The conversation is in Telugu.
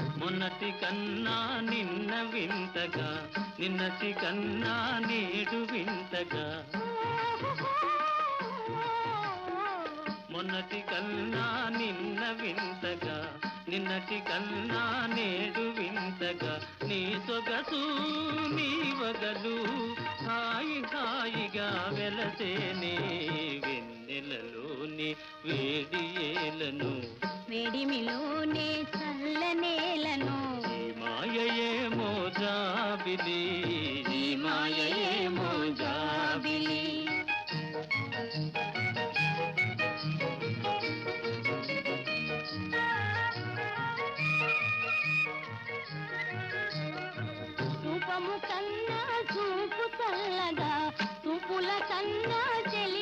మొన్నటి కన్నా నిన్న వింతగా నిన్నటి కన్నా నేడు వింతగా. మొన్నటి కన్నా నిన్న వింతగా నిన్నటి కన్నా నేడు వింతగా. నీ సొగసు నీ వగలు హాయి హాయిగా వెలసేనే వెన్నెలలోని వేడియేలను. వేడిమిలోనే జాబిలి నీ మాయేమో చూపము కన్నా చూపు చల్లగా చూపుల కన్నా చెలి